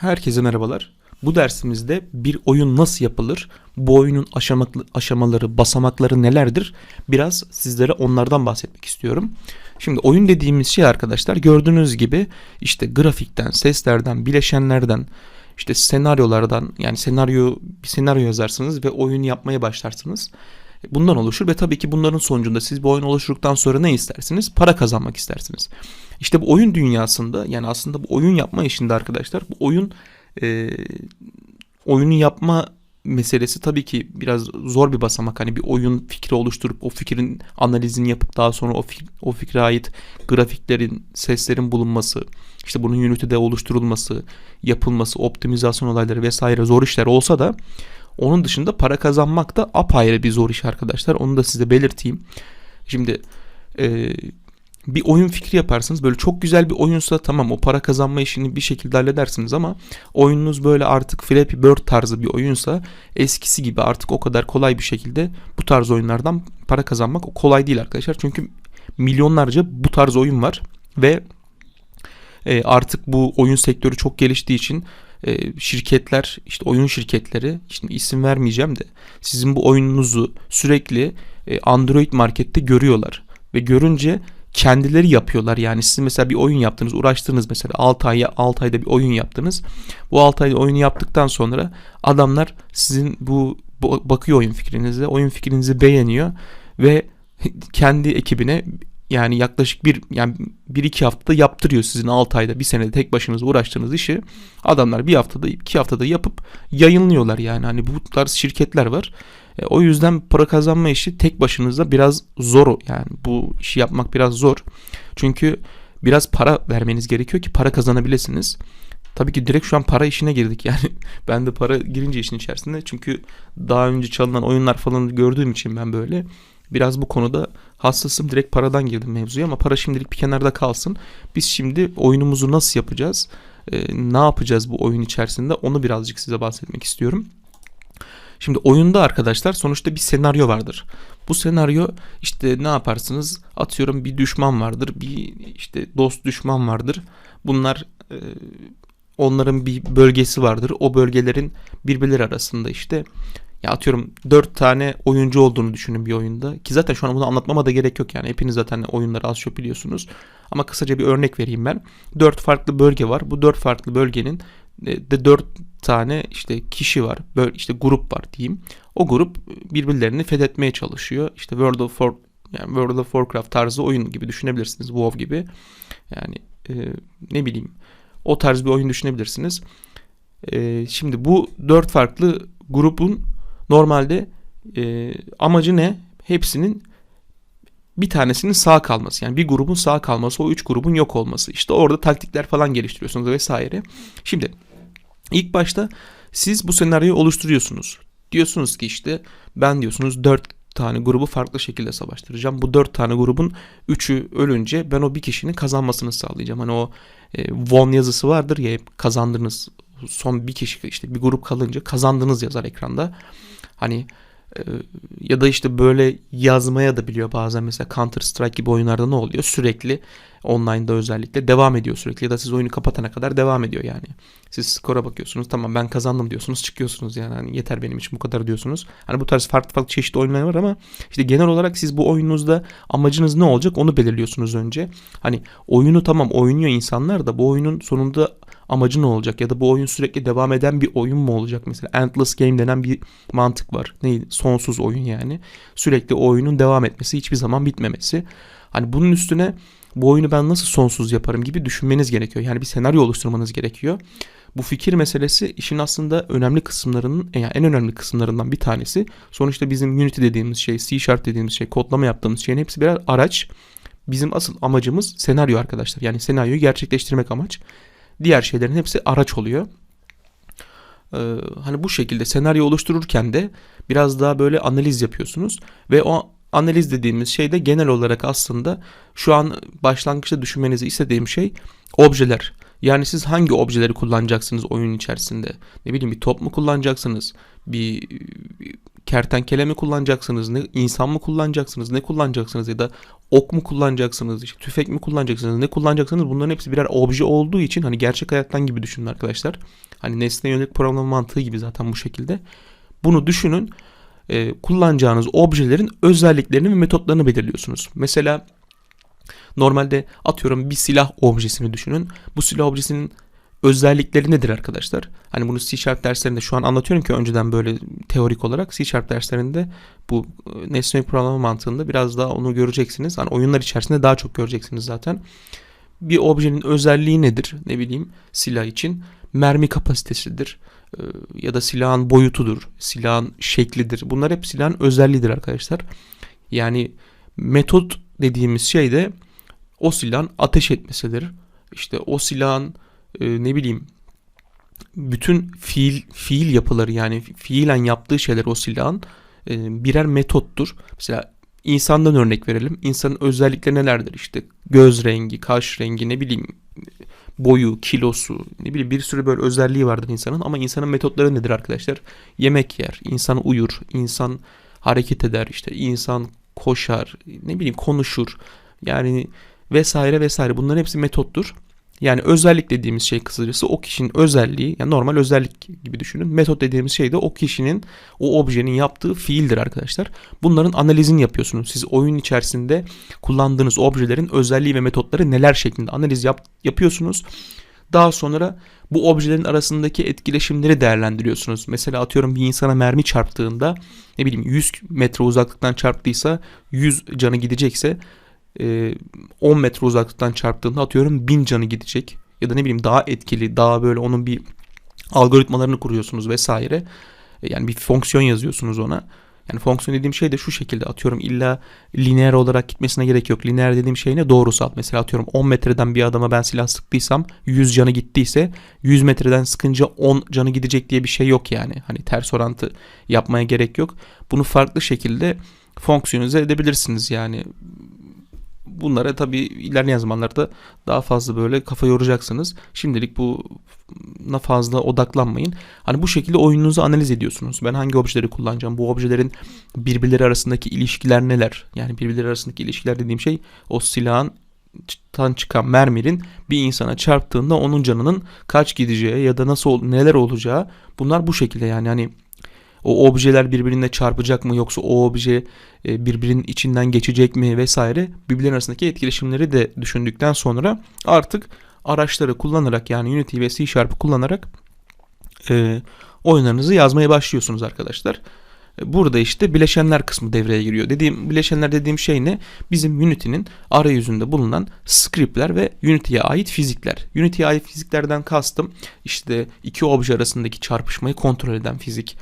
Herkese merhabalar. Bu dersimizde bir oyun nasıl yapılır, bu oyunun aşamaları, basamakları nelerdir biraz sizlere onlardan bahsetmek istiyorum. Şimdi oyun dediğimiz şey arkadaşlar gördüğünüz gibi işte grafikten, seslerden, bileşenlerden, işte senaryolardan yani senaryo bir senaryo yazarsınız ve oyun yapmaya başlarsınız. Bundan oluşur ve tabii ki bunların sonucunda siz bu oyun oluşturduktan sonra ne istersiniz? Para kazanmak istersiniz. İşte bu oyun dünyasında yani aslında bu oyun yapma işinde arkadaşlar bu oyun e, oyunu yapma meselesi tabii ki biraz zor bir basamak. Hani bir oyun fikri oluşturup o fikrin analizini yapıp daha sonra o, fik- o fikre ait grafiklerin, seslerin bulunması, işte bunun Unity'de oluşturulması, yapılması, optimizasyon olayları vesaire zor işler olsa da onun dışında para kazanmak da apayrı bir zor iş arkadaşlar. Onu da size belirteyim. Şimdi e, bir oyun fikri yaparsınız. Böyle çok güzel bir oyunsa tamam o para kazanma işini bir şekilde halledersiniz ama oyununuz böyle artık Flappy Bird tarzı bir oyunsa eskisi gibi artık o kadar kolay bir şekilde bu tarz oyunlardan para kazanmak kolay değil arkadaşlar. Çünkü milyonlarca bu tarz oyun var ve e, artık bu oyun sektörü çok geliştiği için e, şirketler işte oyun şirketleri şimdi isim vermeyeceğim de sizin bu oyununuzu sürekli e, Android markette görüyorlar ve görünce kendileri yapıyorlar. Yani siz mesela bir oyun yaptınız, uğraştınız mesela 6 ay 6 ayda bir oyun yaptınız. Bu 6 ayda oyunu yaptıktan sonra adamlar sizin bu, bu bakıyor oyun fikrinize, oyun fikrinizi beğeniyor ve kendi ekibine yani yaklaşık bir yani bir iki haftada yaptırıyor sizin 6 ayda bir senede tek başınıza uğraştığınız işi adamlar bir haftada iki haftada yapıp yayınlıyorlar yani hani bu tarz şirketler var. E, o yüzden para kazanma işi tek başınıza biraz zor yani bu işi yapmak biraz zor. Çünkü biraz para vermeniz gerekiyor ki para kazanabilirsiniz. Tabii ki direkt şu an para işine girdik yani. ben de para girince işin içerisinde. Çünkü daha önce çalınan oyunlar falan gördüğüm için ben böyle biraz bu konuda hassasım. Direkt paradan girdim mevzuya ama para şimdilik bir kenarda kalsın. Biz şimdi oyunumuzu nasıl yapacağız? Ee, ne yapacağız bu oyun içerisinde? Onu birazcık size bahsetmek istiyorum. Şimdi oyunda arkadaşlar sonuçta bir senaryo vardır. Bu senaryo işte ne yaparsınız? Atıyorum bir düşman vardır, bir işte dost düşman vardır. Bunlar e, onların bir bölgesi vardır. O bölgelerin birbirleri arasında işte ya atıyorum 4 tane oyuncu olduğunu düşünün bir oyunda. Ki zaten şu an bunu anlatmama da gerek yok yani. Hepiniz zaten oyunları az çok biliyorsunuz. Ama kısaca bir örnek vereyim ben. 4 farklı bölge var. Bu 4 farklı bölgenin e, de 4 tane işte kişi var. Böyle işte grup var diyeyim. O grup birbirlerini fethetmeye çalışıyor. İşte World of War yani World of Warcraft tarzı oyun gibi düşünebilirsiniz. WoW gibi. Yani e, ne bileyim o tarz bir oyun düşünebilirsiniz. E, şimdi bu dört farklı grubun normalde e, amacı ne? Hepsinin bir tanesinin sağ kalması. Yani bir grubun sağ kalması, o üç grubun yok olması. İşte orada taktikler falan geliştiriyorsunuz vesaire. Şimdi ilk başta siz bu senaryoyu oluşturuyorsunuz. Diyorsunuz ki işte ben diyorsunuz dört tane grubu farklı şekilde savaştıracağım. Bu dört tane grubun üçü ölünce ben o bir kişinin kazanmasını sağlayacağım. Hani o e, won yazısı vardır ya hep kazandınız son bir kişi işte bir grup kalınca kazandınız yazar ekranda. Hani e, ya da işte böyle yazmaya da biliyor bazen mesela Counter Strike gibi oyunlarda ne oluyor? Sürekli online'da özellikle devam ediyor sürekli ya da siz oyunu kapatana kadar devam ediyor yani. Siz skora bakıyorsunuz tamam ben kazandım diyorsunuz çıkıyorsunuz yani hani yeter benim için bu kadar diyorsunuz. Hani bu tarz farklı farklı çeşitli oyunlar var ama işte genel olarak siz bu oyununuzda amacınız ne olacak onu belirliyorsunuz önce. Hani oyunu tamam oynuyor insanlar da bu oyunun sonunda amacı ne olacak ya da bu oyun sürekli devam eden bir oyun mu olacak mesela endless game denen bir mantık var. Neydi? Sonsuz oyun yani. Sürekli oyunun devam etmesi, hiçbir zaman bitmemesi. Hani bunun üstüne bu oyunu ben nasıl sonsuz yaparım gibi düşünmeniz gerekiyor. Yani bir senaryo oluşturmanız gerekiyor. Bu fikir meselesi işin aslında önemli kısımlarının yani en önemli kısımlarından bir tanesi. Sonuçta bizim Unity dediğimiz şey, C Sharp dediğimiz şey, kodlama yaptığımız şeyin hepsi birer araç. Bizim asıl amacımız senaryo arkadaşlar. Yani senaryoyu gerçekleştirmek amaç. Diğer şeylerin hepsi araç oluyor. Ee, hani bu şekilde senaryo oluştururken de biraz daha böyle analiz yapıyorsunuz ve o analiz dediğimiz şey de genel olarak aslında şu an başlangıçta düşünmenizi istediğim şey objeler. Yani siz hangi objeleri kullanacaksınız oyun içerisinde? Ne bileyim bir top mu kullanacaksınız? Bir kertenkele mi kullanacaksınız? Ne insan mı kullanacaksınız? Ne kullanacaksınız ya da ok mu kullanacaksınız, işte tüfek mi kullanacaksınız, ne kullanacaksınız bunların hepsi birer obje olduğu için hani gerçek hayattan gibi düşünün arkadaşlar. Hani nesne yönelik programlama mantığı gibi zaten bu şekilde. Bunu düşünün. E, kullanacağınız objelerin özelliklerini ve metotlarını belirliyorsunuz. Mesela normalde atıyorum bir silah objesini düşünün. Bu silah objesinin özellikleri nedir arkadaşlar? Hani bunu C Sharp derslerinde şu an anlatıyorum ki önceden böyle teorik olarak C Sharp derslerinde bu e, nesne programlama mantığında biraz daha onu göreceksiniz. Hani oyunlar içerisinde daha çok göreceksiniz zaten. Bir objenin özelliği nedir? Ne bileyim silah için mermi kapasitesidir e, ya da silahın boyutudur, silahın şeklidir. Bunlar hep silahın özelliğidir arkadaşlar. Yani metot dediğimiz şey de o silahın ateş etmesidir. İşte o silahın e, ne bileyim bütün fiil fiil yapıları yani fiilen yaptığı şeyler o silahın e, birer metottur. Mesela insandan örnek verelim. İnsanın özellikleri nelerdir? İşte göz rengi, kaş rengi, ne bileyim boyu, kilosu, ne bileyim bir sürü böyle özelliği vardır insanın ama insanın metotları nedir arkadaşlar? Yemek yer, insan uyur, insan hareket eder, işte insan koşar, ne bileyim konuşur. Yani vesaire vesaire bunların hepsi metottur. Yani özellik dediğimiz şey kısacası o kişinin özelliği yani normal özellik gibi düşünün. Metot dediğimiz şey de o kişinin o objenin yaptığı fiildir arkadaşlar. Bunların analizini yapıyorsunuz. Siz oyun içerisinde kullandığınız objelerin özelliği ve metotları neler şeklinde analiz yap, yapıyorsunuz. Daha sonra bu objelerin arasındaki etkileşimleri değerlendiriyorsunuz. Mesela atıyorum bir insana mermi çarptığında ne bileyim 100 metre uzaklıktan çarptıysa 100 canı gidecekse 10 e, metre uzaklıktan çarptığında atıyorum 1000 canı gidecek. Ya da ne bileyim daha etkili, daha böyle onun bir algoritmalarını kuruyorsunuz vesaire. E, yani bir fonksiyon yazıyorsunuz ona. Yani fonksiyon dediğim şey de şu şekilde atıyorum illa lineer olarak gitmesine gerek yok. Lineer dediğim şey ne? Doğrusal. Mesela atıyorum 10 metreden bir adama ben silah sıktıysam 100 canı gittiyse 100 metreden sıkınca 10 canı gidecek diye bir şey yok yani. Hani ters orantı yapmaya gerek yok. Bunu farklı şekilde fonksiyonize edebilirsiniz yani bunlara tabii ilerleyen zamanlarda daha fazla böyle kafa yoracaksınız. Şimdilik buna fazla odaklanmayın. Hani bu şekilde oyununuzu analiz ediyorsunuz. Ben hangi objeleri kullanacağım? Bu objelerin birbirleri arasındaki ilişkiler neler? Yani birbirleri arasındaki ilişkiler dediğim şey o silahın tan çıkan merminin bir insana çarptığında onun canının kaç gideceği ya da nasıl neler olacağı bunlar bu şekilde yani hani o objeler birbirine çarpacak mı yoksa o obje e, birbirinin içinden geçecek mi vesaire birbirlerinin arasındaki etkileşimleri de düşündükten sonra artık araçları kullanarak yani Unity ve C Sharp'ı kullanarak e, oyunlarınızı yazmaya başlıyorsunuz arkadaşlar. E, burada işte bileşenler kısmı devreye giriyor. Dediğim bileşenler dediğim şey ne? Bizim Unity'nin arayüzünde bulunan scriptler ve Unity'ye ait fizikler. Unity'ye ait fiziklerden kastım işte iki obje arasındaki çarpışmayı kontrol eden fizik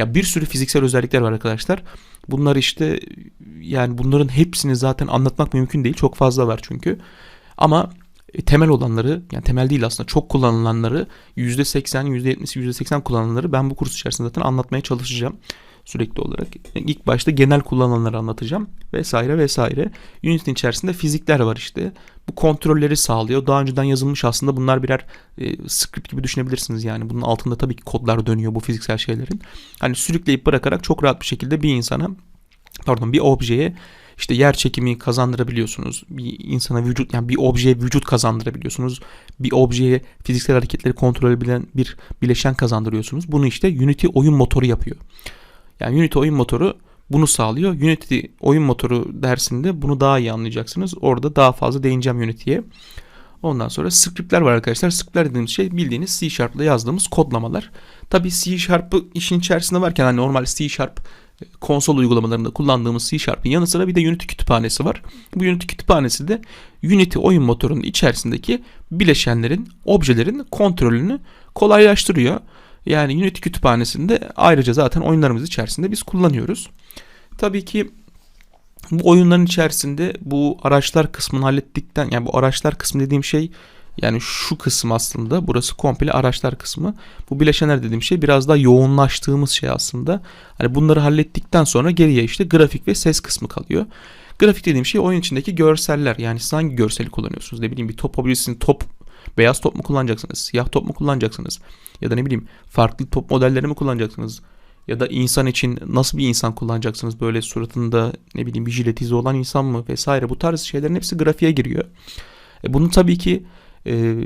ya bir sürü fiziksel özellikler var arkadaşlar. Bunlar işte yani bunların hepsini zaten anlatmak mümkün değil. Çok fazla var çünkü. Ama e, temel olanları yani temel değil aslında çok kullanılanları %80, %70, %80 kullanılanları ben bu kurs içerisinde zaten anlatmaya çalışacağım sürekli olarak. İlk başta genel kullanılanları anlatacağım vesaire vesaire. Unity'nin içerisinde fizikler var işte. Bu kontrolleri sağlıyor. Daha önceden yazılmış aslında bunlar birer e, script gibi düşünebilirsiniz yani. Bunun altında tabii ki kodlar dönüyor bu fiziksel şeylerin. Hani sürükleyip bırakarak çok rahat bir şekilde bir insana pardon bir objeye işte yer çekimi kazandırabiliyorsunuz. Bir insana vücut yani bir objeye vücut kazandırabiliyorsunuz. Bir objeye fiziksel hareketleri kontrol edebilen bir bileşen kazandırıyorsunuz. Bunu işte Unity oyun motoru yapıyor. Yani Unity oyun motoru bunu sağlıyor. Unity oyun motoru dersinde bunu daha iyi anlayacaksınız. Orada daha fazla değineceğim Unity'ye. Ondan sonra scriptler var arkadaşlar. Scriptler dediğimiz şey bildiğiniz C Sharp'la yazdığımız kodlamalar. Tabii C Sharp'ı işin içerisinde varken hani normal C Sharp e, konsol uygulamalarında kullandığımız C Sharp'ın yanı sıra bir de Unity kütüphanesi var. Bu Unity kütüphanesi de Unity oyun motorunun içerisindeki bileşenlerin, objelerin kontrolünü kolaylaştırıyor. Yani Unity kütüphanesinde ayrıca zaten oyunlarımız içerisinde biz kullanıyoruz. Tabii ki bu oyunların içerisinde bu araçlar kısmını hallettikten yani bu araçlar kısmı dediğim şey yani şu kısım aslında burası komple araçlar kısmı. Bu bileşenler dediğim şey biraz daha yoğunlaştığımız şey aslında. Hani bunları hallettikten sonra geriye işte grafik ve ses kısmı kalıyor. Grafik dediğim şey oyun içindeki görseller. Yani siz hangi görseli kullanıyorsunuz? Ne bileyim bir top objesini top beyaz top mu kullanacaksınız? Siyah top mu kullanacaksınız? Ya da ne bileyim farklı top modelleri mi kullanacaksınız? ya da insan için nasıl bir insan kullanacaksınız? Böyle suratında ne bileyim bir jilet izi olan insan mı vesaire bu tarz şeylerin hepsi grafiğe giriyor. E bunu tabii ki e,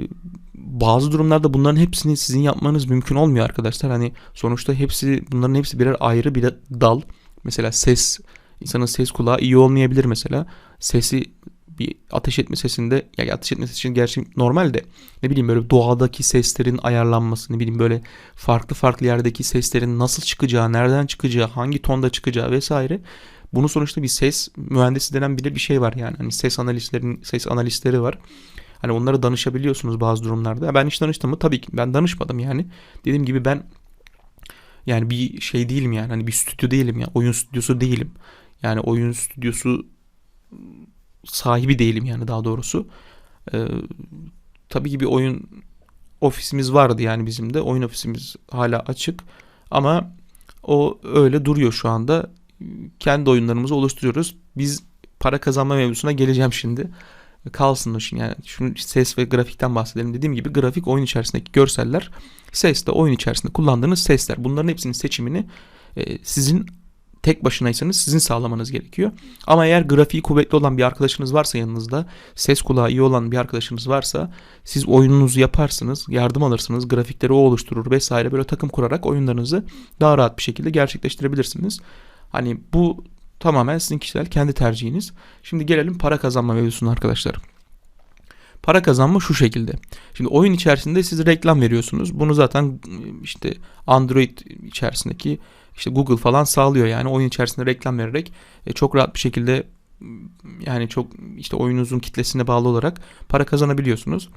bazı durumlarda bunların hepsini sizin yapmanız mümkün olmuyor arkadaşlar. Hani sonuçta hepsi bunların hepsi birer ayrı bir dal. Mesela ses insanın ses kulağı iyi olmayabilir mesela. Sesi bir ateş etme sesinde ya ateş etme sesi için gerçi normal de ne bileyim böyle doğadaki seslerin ayarlanması ne bileyim böyle farklı farklı yerdeki seslerin nasıl çıkacağı, nereden çıkacağı, hangi tonda çıkacağı vesaire. Bunu sonuçta bir ses mühendisi denen bir bir şey var yani. Hani ses analistlerin ses analistleri var. Hani onlara danışabiliyorsunuz bazı durumlarda. Ben hiç danıştım mı? Tabii ki ben danışmadım yani. Dediğim gibi ben yani bir şey değilim yani. Hani bir stüdyo değilim ya. Oyun stüdyosu değilim. Yani oyun stüdyosu sahibi değilim yani daha doğrusu. Ee, tabii ki bir oyun ofisimiz vardı yani bizim de. Oyun ofisimiz hala açık. Ama o öyle duruyor şu anda. Kendi oyunlarımızı oluşturuyoruz. Biz para kazanma mevzusuna geleceğim şimdi. Kalsın o şimdi yani şunu ses ve grafikten bahsedelim. Dediğim gibi grafik oyun içerisindeki görseller, ses de oyun içerisinde kullandığınız sesler. Bunların hepsinin seçimini e, sizin tek başınaysanız sizin sağlamanız gerekiyor. Ama eğer grafiği kuvvetli olan bir arkadaşınız varsa yanınızda, ses kulağı iyi olan bir arkadaşınız varsa siz oyununuzu yaparsınız, yardım alırsınız, grafikleri o oluşturur vesaire böyle takım kurarak oyunlarınızı daha rahat bir şekilde gerçekleştirebilirsiniz. Hani bu tamamen sizin kişisel kendi tercihiniz. Şimdi gelelim para kazanma mevzusuna arkadaşlar. Para kazanma şu şekilde. Şimdi oyun içerisinde siz reklam veriyorsunuz. Bunu zaten işte Android içerisindeki işte Google falan sağlıyor yani oyun içerisinde reklam vererek e, çok rahat bir şekilde yani çok işte oyununuzun kitlesine bağlı olarak para kazanabiliyorsunuz.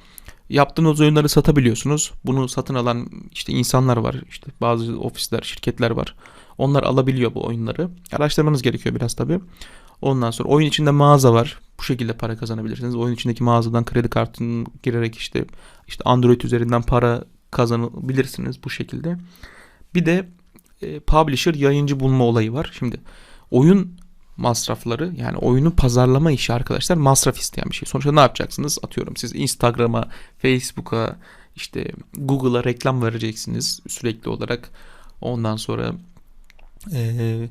Yaptığınız oyunları satabiliyorsunuz. Bunu satın alan işte insanlar var. işte bazı ofisler, şirketler var. Onlar alabiliyor bu oyunları. Araştırmanız gerekiyor biraz tabii. Ondan sonra oyun içinde mağaza var. Bu şekilde para kazanabilirsiniz. Oyun içindeki mağazadan kredi kartını girerek işte işte Android üzerinden para kazanabilirsiniz bu şekilde. Bir de e, publisher yayıncı bulma olayı var. Şimdi oyun masrafları yani oyunu pazarlama işi arkadaşlar masraf isteyen bir şey. Sonuçta ne yapacaksınız? Atıyorum siz Instagram'a, Facebook'a, işte Google'a reklam vereceksiniz sürekli olarak. Ondan sonra e,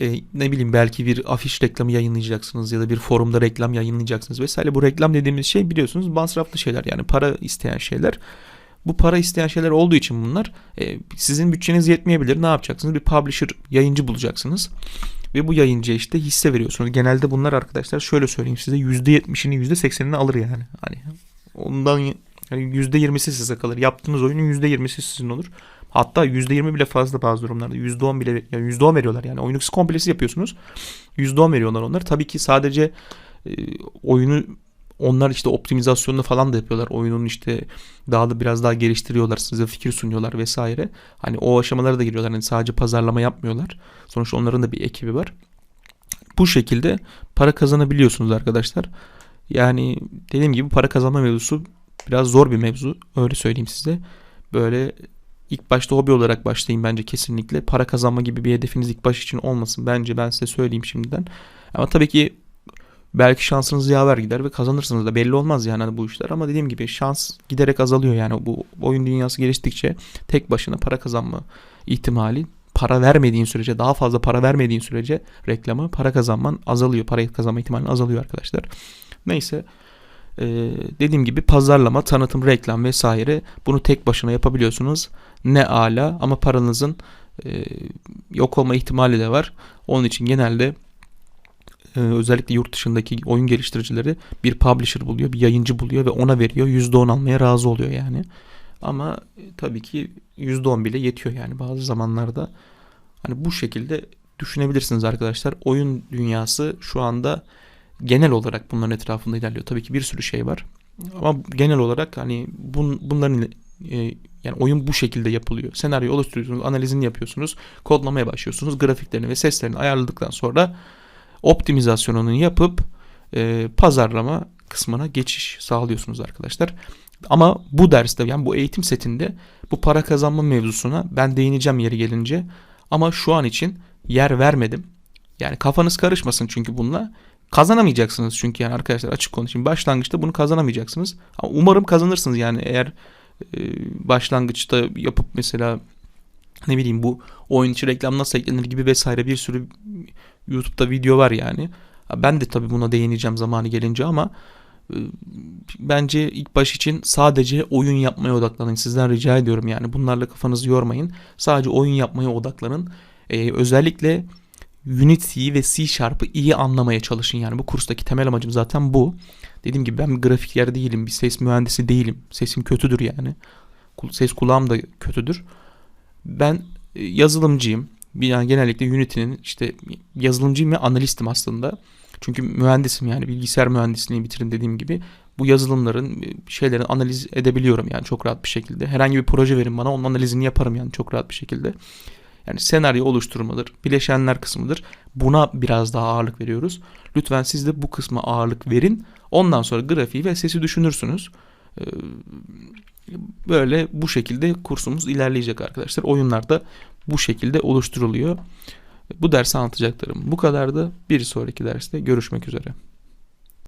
e, ne bileyim belki bir afiş reklamı yayınlayacaksınız ya da bir forumda reklam yayınlayacaksınız vesaire. Bu reklam dediğimiz şey biliyorsunuz masraflı şeyler yani para isteyen şeyler. Bu para isteyen şeyler olduğu için bunlar e, sizin bütçeniz yetmeyebilir. Ne yapacaksınız? Bir publisher, yayıncı bulacaksınız. Ve bu yayıncıya işte hisse veriyorsunuz. Genelde bunlar arkadaşlar şöyle söyleyeyim size %70'ini %80'ini alır yani. Hani ondan yani %20'si size kalır. Yaptığınız oyunun %20'si sizin olur. Hatta %20 bile fazla bazı durumlarda. %10 bile yani %10 veriyorlar yani. Oyunu siz komplesi yapıyorsunuz. %10 veriyorlar onlar. Tabii ki sadece e, oyunu onlar işte optimizasyonunu falan da yapıyorlar. Oyunun işte daha da biraz daha geliştiriyorlar. Size fikir sunuyorlar vesaire. Hani o aşamalara da giriyorlar. Hani sadece pazarlama yapmıyorlar. Sonuçta onların da bir ekibi var. Bu şekilde para kazanabiliyorsunuz arkadaşlar. Yani dediğim gibi para kazanma mevzusu biraz zor bir mevzu. Öyle söyleyeyim size. Böyle ilk başta hobi olarak başlayın bence kesinlikle. Para kazanma gibi bir hedefiniz ilk baş için olmasın. Bence ben size söyleyeyim şimdiden. Ama tabii ki belki şansınız yaver gider ve kazanırsınız da belli olmaz yani hani bu işler ama dediğim gibi şans giderek azalıyor yani bu oyun dünyası geliştikçe tek başına para kazanma ihtimali para vermediğin sürece daha fazla para vermediğin sürece reklama para kazanman azalıyor para kazanma ihtimalin azalıyor arkadaşlar neyse ee, dediğim gibi pazarlama tanıtım reklam vesaire bunu tek başına yapabiliyorsunuz ne ala ama paranızın e, yok olma ihtimali de var onun için genelde e, özellikle yurt dışındaki oyun geliştiricileri bir publisher buluyor, bir yayıncı buluyor ve ona veriyor. %10 almaya razı oluyor yani. Ama e, tabii ki %10 bile yetiyor yani bazı zamanlarda. Hani bu şekilde düşünebilirsiniz arkadaşlar. Oyun dünyası şu anda genel olarak bunların etrafında ilerliyor. Tabii ki bir sürü şey var. Ama genel olarak hani bun, bunların e, yani oyun bu şekilde yapılıyor. Senaryo oluşturuyorsunuz, analizini yapıyorsunuz, kodlamaya başlıyorsunuz, grafiklerini ve seslerini ayarladıktan sonra optimizasyonunu yapıp e, pazarlama kısmına geçiş sağlıyorsunuz arkadaşlar. Ama bu derste yani bu eğitim setinde bu para kazanma mevzusuna ben değineceğim yeri gelince ama şu an için yer vermedim. Yani kafanız karışmasın çünkü bununla. Kazanamayacaksınız çünkü yani arkadaşlar açık konuşayım. Başlangıçta bunu kazanamayacaksınız. Ama umarım kazanırsınız yani eğer e, başlangıçta yapıp mesela ne bileyim bu oyun içi reklam nasıl eklenir gibi vesaire bir sürü YouTube'da video var yani. Ben de tabii buna değineceğim zamanı gelince ama e, bence ilk baş için sadece oyun yapmaya odaklanın. Sizden rica ediyorum yani bunlarla kafanızı yormayın. Sadece oyun yapmaya odaklanın. Ee, özellikle Unity'yi ve C Sharp'ı iyi anlamaya çalışın. Yani bu kurstaki temel amacım zaten bu. Dediğim gibi ben bir grafiker değilim, bir ses mühendisi değilim. Sesim kötüdür yani. Ses kulağım da kötüdür. Ben e, yazılımcıyım. Yani genellikle Unity'nin işte yazılımcıyım ve analistim aslında. Çünkü mühendisim yani bilgisayar mühendisliğini bitirdim dediğim gibi. Bu yazılımların e, şeylerin analiz edebiliyorum yani çok rahat bir şekilde. Herhangi bir proje verin bana onun analizini yaparım yani çok rahat bir şekilde. Yani senaryo oluşturmadır, bileşenler kısmıdır. Buna biraz daha ağırlık veriyoruz. Lütfen siz de bu kısma ağırlık verin. Ondan sonra grafiği ve sesi düşünürsünüz. Ee, Böyle bu şekilde kursumuz ilerleyecek arkadaşlar. Oyunlar da bu şekilde oluşturuluyor. Bu dersi anlatacaklarım bu kadardı. Bir sonraki derste görüşmek üzere.